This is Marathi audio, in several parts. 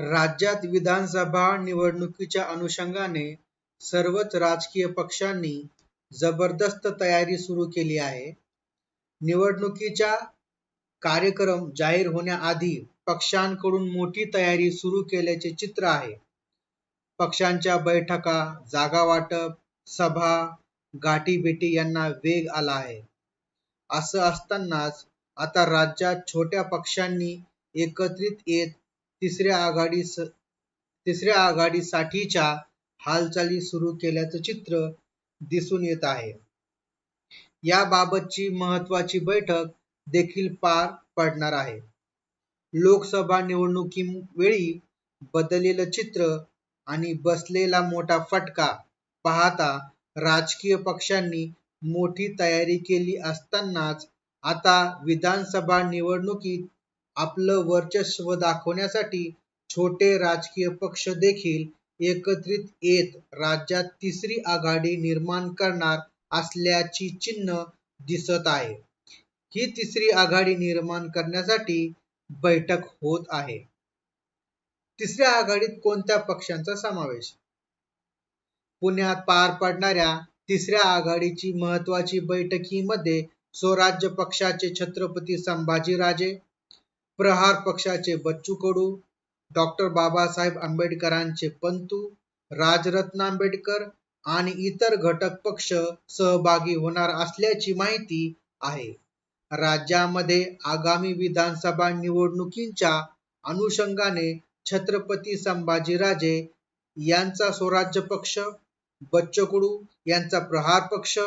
राज्यात विधानसभा निवडणुकीच्या अनुषंगाने सर्वच राजकीय पक्षांनी जबरदस्त तयारी सुरू केली आहे. निवडणुकीचा कार्यक्रम जाहीर होण्याआधी पक्षांकडून मोठी तयारी सुरू केल्याचे चित्र आहे. पक्षांच्या बैठका, जागा वाटप, सभा, गाठीभेटी यांना वेग आला आहे. असं असतानाच आता राज्यात छोट्या पक्षांनी एकत्रित येत तिसऱ्या आघाडी तिसऱ्या आघाडीसाठीच्या हालचाली सुरू केल्याचं चित्र दिसून येत आहे. याबाबतची महत्वाची बैठक देखील पार पडणार आहे. लोकसभा निवडणुकीवेळी बदललेलं चित्र आणि बसलेला मोठा फटका पाहता राजकीय पक्षांनी मोठी तयारी केली असतानाच आता विधानसभा निवडणुकीत आपलं वर्चस्व दाखवण्यासाठी छोटे राजकीय पक्ष देखील एकत्रित येत राज्यात तिसरी आघाडी निर्माण करणार असल्याची चिन्ह दिसत आहे. ही तिसरी आघाडी निर्माण करण्यासाठी बैठक होत आहे. तिसऱ्या आघाडीत कोणत्या पक्षांचा समावेश? पुण्यात पार पडणाऱ्या तिसऱ्या आघाडीची महत्वाची बैठकीमध्ये स्वराज्य पक्षाचे छत्रपती संभाजीराजे, प्रहार पक्षाचे बच्चू कडू, डॉक्टर बाबासाहेब आंबेडकरांचे पंतू, राजरत्न आंबेडकर आणि इतर घटक पक्ष सहभागी होणार असल्याची माहिती आहे. राज्यामध्ये आगामी विधानसभा निवडणुकींच्या अनुषंगाने छत्रपती संभाजीराजे यांचा स्वराज्य पक्ष, बच्चकडू यांचा प्रहार पक्ष,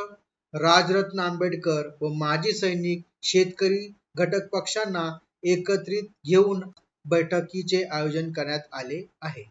राजरत्न आंबेडकर व माजी सैनिक शेतकरी घटक पक्षांना एकत्रित घेऊन बैठकीचे आयोजन करण्यात आले आहे.